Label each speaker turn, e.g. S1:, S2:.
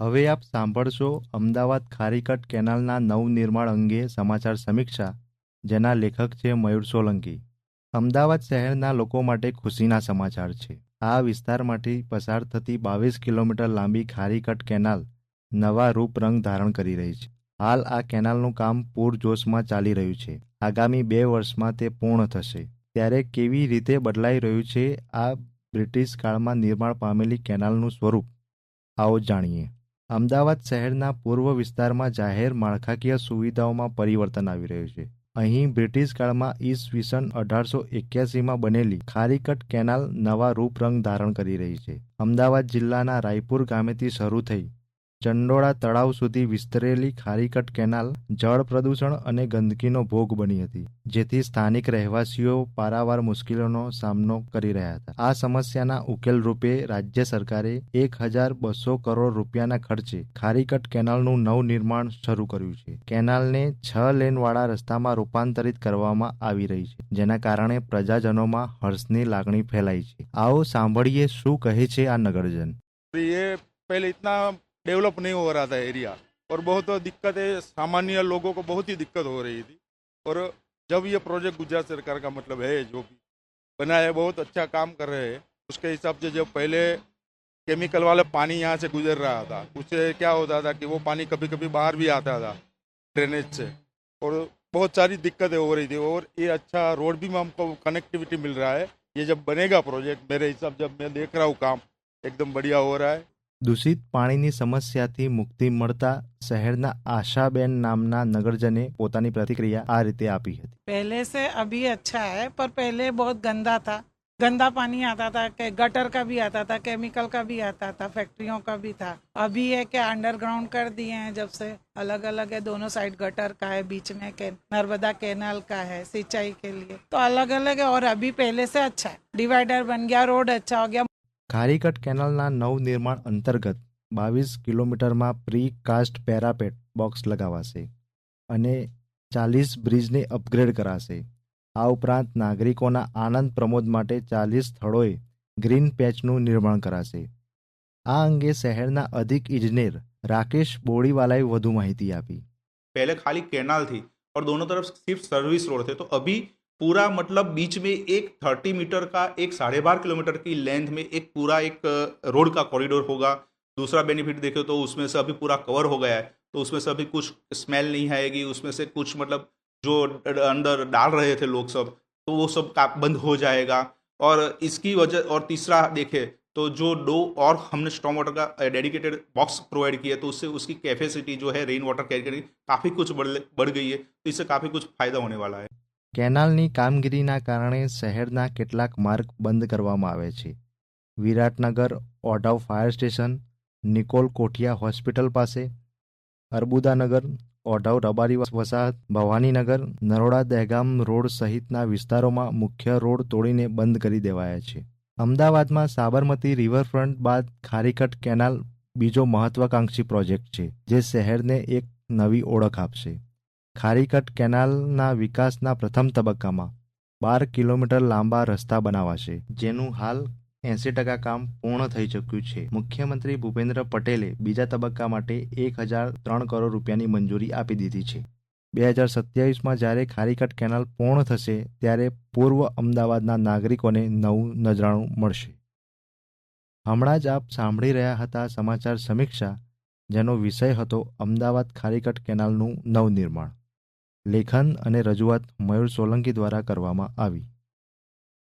S1: હવે આપ સાંભળશો અમદાવાદ ખારીકટ કેનાલના નવનિર્માણ અંગે સમાચાર સમીક્ષા, જેના લેખક છે મયુર સોલંકી. અમદાવાદ શહેરના લોકો માટે ખુશીના સમાચાર છે. આ વિસ્તારમાંથી પસાર થતી બાવીસ કિલોમીટર લાંબી ખારીકટ કેનાલ નવા રૂપ રંગ ધારણ કરી રહી છે. હાલ આ કેનાલનું કામ પૂરજોશમાં ચાલી રહ્યું છે. આગામી બે વર્ષમાં તે પૂર્ણ થશે. ત્યારે કેવી રીતે બદલાઈ રહ્યું છે આ બ્રિટિશ કાળમાં નિર્માણ પામેલી કેનાલનું સ્વરૂપ, આવો જાણીએ. અમદાવાદ શહેરના પૂર્વ વિસ્તારમાં જાહેર માળખાકીય સુવિધાઓમાં પરિવર્તન આવી રહ્યું છે. અહીં બ્રિટિશ કાળમાં ઈસવીસન અઢારસો એક્યાસીમાં બનેલી ખારીકટ કેનાલ નવા રૂપરંગ ધારણ કરી રહી છે. અમદાવાદ જિલ્લાના રાયપુર ગામેથી શરૂ થઈ ચંડોળા તળાવ સુધી વિસ્તરેલી ખારીકટ કેનાલ જળ પ્રદૂષણ અને ગંદકીનો ભોગ બની હતી જેથી સ્થાનિક રહેવાસીઓ પારાવાર મુશ્કેલીઓનો સામનો કરી રહ્યા હતા આ સમસ્યાના ઉકેલ રૂપે રાજ્ય સરકારે એક હજાર બસો કરોડ રૂપિયાના ખર્ચે ખારીકટ કેનાલનું નવનિર્માણ શરૂ કર્યું છે કેનાલને છ લેનવાળા રસ્તામાં રૂપાંતરિત કરવામાં આવી રહી છે જેના કારણે પ્રજાજનોમાં હર્ષની લાગણી ફેલાઈ છે આવો સાંભળીએ શું કહે છે આ નગરજન
S2: ये पहले इतना डेवलप नहीं हो रहा था एरिया। और बहुत दिक्कतें, सामान्य लोगों को बहुत ही दिक्कत हो रही थी। और जब ये प्रोजेक्ट गुजरात सरकार का मतलब है, जो भी बना है, बहुत अच्छा काम कर रहे हैं। उसके हिसाब से जब पहले केमिकल वाला पानी यहाँ से गुजर रहा था, उससे क्या होता था कि वो पानी कभी कभी बाहर भी आता था ड्रेनेज से। और बहुत सारी दिक्कतें हो रही थी। और ये अच्छा रोड भी में हमको कनेक्टिविटी मिल रहा है। ये जब बनेगा प्रोजेक्ट, मेरे हिसाब जब मैं देख रहा हूँ काम, एकदम बढ़िया हो रहा है।
S1: દૂષિત પાણીની સમસ્યાથી મુક્તિ મળતા શહેરના આશાબેન નામના નગરજને પોતાની પ્રતિક્રિયા આ રીતે આપી હતી
S3: पहले से अभी अच्छा है पर पहले बहुत गंदा था गंदा पानी आता था के गटर का भी आता था केमिकल का भी आता था फैक्ट्रियों का भी था अभी है कि अंडरग्राउंड कर दिए हैं जब से अलग अलग है दोनों साइड गटर का है बीच में के नर्मदा कैनाल का है सिंचाई के लिए तो अलग अलग है और अभी पहले से अच्छा है डिवाइडर बन गया रोड अच्छा हो गया
S1: ખારીકટ કેનાલના નવનિર્માણ અંતર્ગત બાવીસ કિલોમીટરમાં પ્રી કાસ્ટ પેરાપેટ બોક્સ લગાવાશે અને ચાલીસ બ્રિજને અપગ્રેડ કરાશે આ ઉપરાંત નાગરિકોના આનંદ પ્રમોદ માટે ચાલીસ સ્થળોએ ગ્રીન પેચનું નિર્માણ કરાશે આ અંગે શહેરના અધિક ઇજનેર રાકેશ બોડીવાલાએ વધુ માહિતી આપી
S4: पहले खाली कैनाल थी और दोनों तरफ सिर्फ सर्विस रोड थे तो अभी पूरा मतलब बीच में एक थर्टी मीटर का, एक साढ़े बारह किलोमीटर की लेंथ में एक पूरा एक रोड का कॉरिडोर होगा। दूसरा बेनिफिट देखें तो उसमें से अभी पूरा कवर हो गया है तो उसमें से अभी कुछ स्मेल नहीं आएगी, उसमें से कुछ मतलब जो अंदर डाल रहे थे लोग सब तो वो सब का, बंद हो जाएगा। और इसकी वजह, और तीसरा देखें तो जो दो और हमने स्टॉम वाटर का डेडिकेटेड बॉक्स प्रोवाइड किया तो उससे उसकी कैपेसिटी जो है रेन वाटर कैरी काफ़ी कुछ बढ़ बढ़ गई है तो इससे काफ़ी कुछ फ़ायदा होने वाला है।
S1: કેનાલની કામગીરીના કારણે શહેરના કેટલાક માર્ગ બંધ કરવામાં આવે છે. Viratnagar, Odhav fire station, Nikol Kothiya hospital પાસે, અર્બુદાનગર, ઓઢવ રબારી વસાહત, ભવાનીનગર, નરોડા દહેગામ રોડ સહિતના વિસ્તારોમાં મુખ્ય રોડ તોડીને બંધ કરી દેવાયા છે. અમદાવાદમાં સાબરમતી રિવરફ્રન્ટ બાદ ખારીકટ કેનાલ બીજો મહત્વાકાંક્ષી પ્રોજેક્ટ છે, જે શહેરને એક નવી ઓળખ આપશે. ખારીકટ કેનાલના વિકાસના પ્રથમ તબક્કામાં બાર કિલોમીટર લાંબા રસ્તા બનાવાશે, જેનું હાલ એંસી ટકા કામ પૂર્ણ થઈ ચૂક્યું છે. મુખ્યમંત્રી ભૂપેન્દ્ર પટેલે બીજા તબક્કા માટે એક હજાર ત્રણ કરોડ રૂપિયાની મંજૂરી આપી દીધી છે. બે હજાર સત્યાવીસમાં જ્યારે ખારીકટ કેનાલ પૂર્ણ થશે, ત્યારે પૂર્વ અમદાવાદના નાગરિકોને નવું નજરાણું મળશે. હમણાં જ આપ સાંભળી રહ્યા હતા સમાચાર સમીક્ષા, જેનો વિષય હતો અમદાવાદ ખારીકટ કેનાલનું નવનિર્માણ. લેખન અને રજૂઆત મયુર સોલંકી દ્વારા કરવામાં આવી.